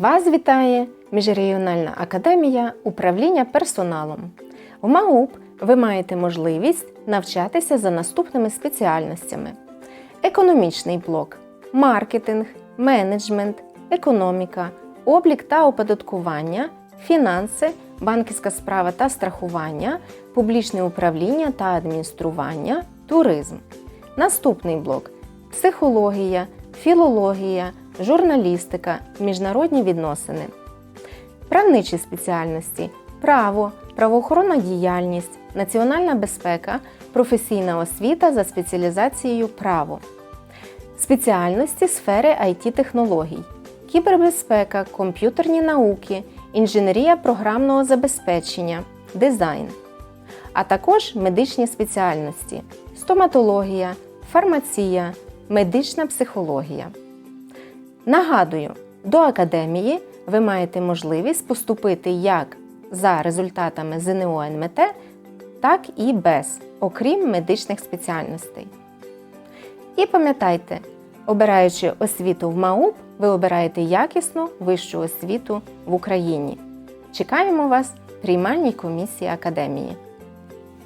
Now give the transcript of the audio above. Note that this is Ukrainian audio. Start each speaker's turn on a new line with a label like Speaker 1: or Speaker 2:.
Speaker 1: Вас вітає Міжрегіональна академія управління персоналом. В МАУП ви маєте можливість навчатися за наступними спеціальностями: економічний блок, маркетинг, менеджмент, економіка, облік та оподаткування, фінанси, банківська справа та страхування, публічне управління та адміністрування, туризм. Наступний блок психологія, філологія, журналістика, міжнародні відносини. Правничі спеціальності право, правоохоронна діяльність, національна безпека, професійна освіта за спеціалізацією право. Спеціальності сфери IT-технологій, кібербезпека, комп'ютерні науки, інженерія програмного забезпечення, дизайн, а також медичні спеціальності стоматологія, фармація, медична психологія. Нагадую, до академії ви маєте можливість поступити як за результатами ЗНО НМТ, так і без, окрім медичних спеціальностей. І пам'ятайте, обираючи освіту в МАУП, ви обираєте якісну вищу освіту в Україні. Чекаємо вас в приймальній комісії академії.